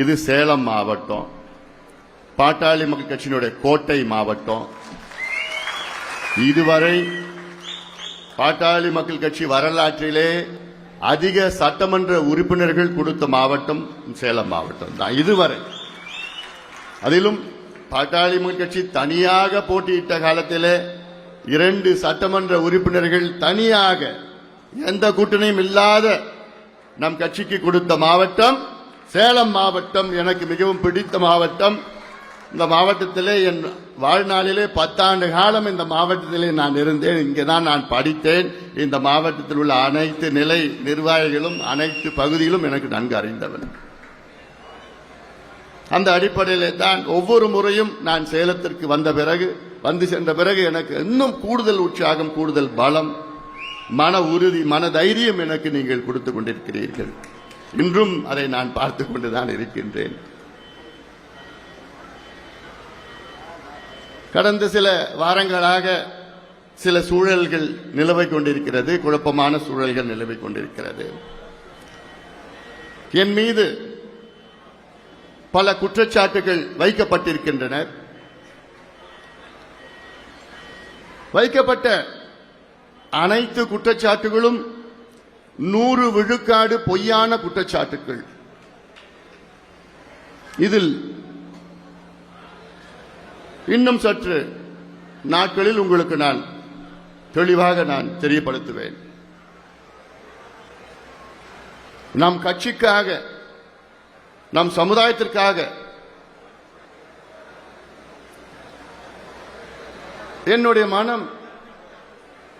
இது சேலம் மாவட்டம். பாட்டாளி மக்கள் கட்சியினுடைய கோட்டை மாவட்டம். இதுவரை பாட்டாளி மக்கள் கட்சி வரலாற்றிலே அதிக சட்டமன்ற உறுப்பினர்கள் கொடுத்த மாவட்டம் சேலம் மாவட்டம் தான். இதுவரை அதிலும் பாட்டாளி மக்கள் கட்சி தனியாக போட்டியிட்ட காலத்திலே இரண்டு சட்டமன்ற உறுப்பினர்கள் தனியாக எந்த கூட்டணியும் இல்லாத நம் கட்சிக்கு கொடுத்த மாவட்டம் சேலம் மாவட்டம் எனக்கு மிகவும் பிடித்த மாவட்டம். இந்த மாவட்டத்திலே என் வாழ்நாளிலே பத்தாண்டு காலம் இந்த மாவட்டத்திலே நான் இருந்தேன். இங்கே தான் நான் படித்தேன். இந்த மாவட்டத்தில் உள்ள அனைத்து நிலை நிர்வாகிகளும் அனைத்து பகுதிகளும் எனக்கு நன்கு அறிந்தவன். அந்த அடிப்படையிலே தான் ஒவ்வொரு முறையும் நான் சேலத்திற்கு வந்த பிறகு வந்து சென்ற பிறகு எனக்கு இன்னும் கூடுதல் உற்சாகம் கூடுதல் பலம் மன உறுதி மன தைரியம் எனக்கு நீங்கள் கொடுத்து கொண்டிருக்கிறீர்கள். இன்றும் அதை நான் பார்த்து கொண்டுதான் இருக்கின்றேன். கடந்த சில வாரங்களாக சில சூழல்கள் நிலவை கொண்டிருக்கிறது குழப்பமான சூழல்கள் நிலவை கொண்டிருக்கிறது. என் மீது பல குற்றச்சாட்டுகள் வைக்கப்பட்டிருக்கின்றன. வைக்கப்பட்ட அனைத்து குற்றச்சாட்டுகளும் நூறு விழுக்காடு பொய்யான குற்றச்சாட்டுகள் இதில் இன்னும் சற்று நாட்களில் உங்களுக்கு நான் தெளிவாக நான் தெரியப்படுத்துவேன். நம் கட்சிக்காக நம் சமுதாயத்திற்காக என்னுடைய மனம்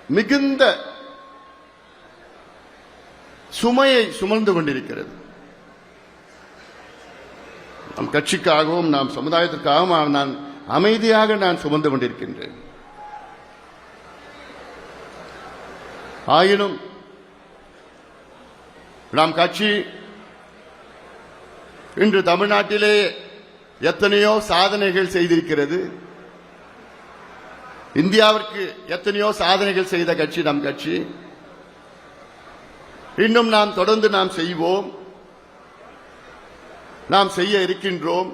மிகுந்த சுமையை சுமந்து கொண்டிருக்கிறது. நம் கட்சிக்காகவும் நாம் சமுதாயத்திற்காகவும் நான் அமைதியாக நான் சுமந்து கொண்டிருக்கின்றேன். ஆயினும் நாம் கட்சி இன்று தமிழ்நாட்டிலே எத்தனையோ சாதனைகள் செய்திருக்கிறது. இந்தியாவிற்கு எத்தனையோ சாதனைகள் செய்த கட்சி நம் கட்சி. இன்னும் நாம் தொடர்ந்து நாம் செய்வோம். நாம் செய்ய இருக்கின்றோம்.